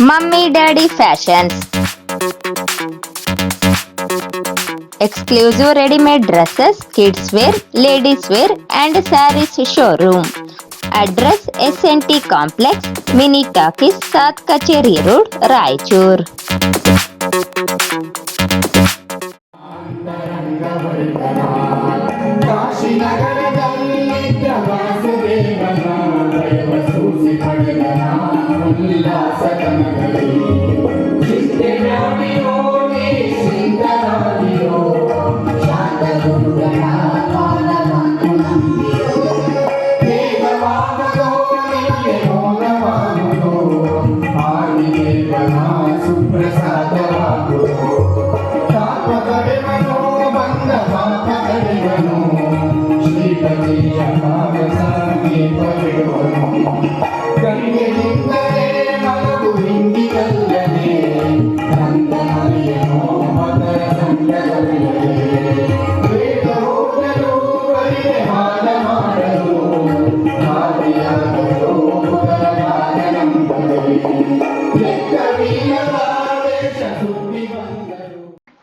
Mummy daddy fashion exclusive readymade dresses kids wear ladies wear and saris showroom address S N T complex mini talkies Saat Kacheri road Raichur Kashi Nagar Thank you.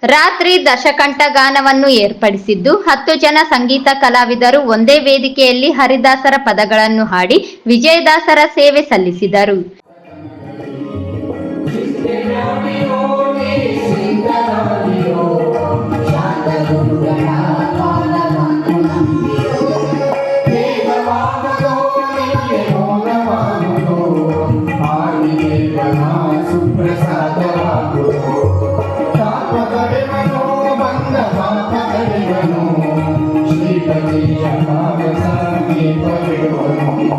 ರಾತ್ರಿ ದಶಕಂಠ ಗಾನವನ್ನು ಏರ್ಪಡಿಸಿದ್ದು ಹತ್ತು ಜನ ಸಂಗೀತ ಕಲಾವಿದರು ಒಂದೇ ವೇದಿಕೆಯಲ್ಲಿ ಹರಿದಾಸರ ಪದಗಳನ್ನು ಹಾಡಿ ವಿಜಯದಾಸರ ಸೇವೆ ಸಲ್ಲಿಸಿದರು.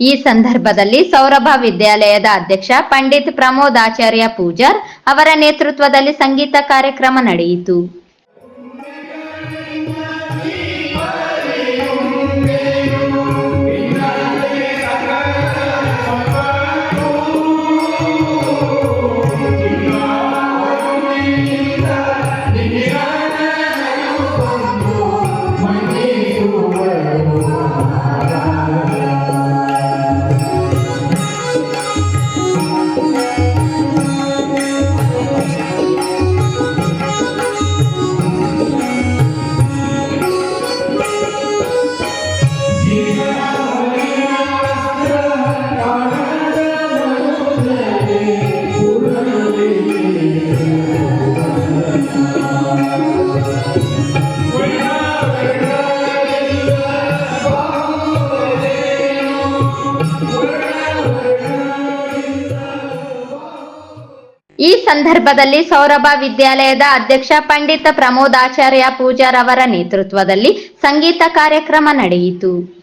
ಈ ಸಂದರ್ಭದಲ್ಲಿ ಸೌರಭ ವಿದ್ಯಾಲಯದ ಅಧ್ಯಕ್ಷ ಪಂಡಿತ್ ಪ್ರಮೋದ್ ಆಚಾರ್ಯ ಪೂಜಾರ್ ಅವರ ನೇತೃತ್ವದಲ್ಲಿ ಸಂಗೀತ ಕಾರ್ಯಕ್ರಮ ನಡೆಯಿತು. ಈ ಸಂದರ್ಭದಲ್ಲಿ ಸೌರಭ ವಿದ್ಯಾಲಯದ ಅಧ್ಯಕ್ಷ ಪಂಡಿತ ಪ್ರಮೋದಾಚಾರ್ಯ ಪೂಜಾರ್ ಅವರ ನೇತೃತ್ವದಲ್ಲಿ ಸಂಗೀತ ಕಾರ್ಯಕ್ರಮ ನಡೆಯಿತು.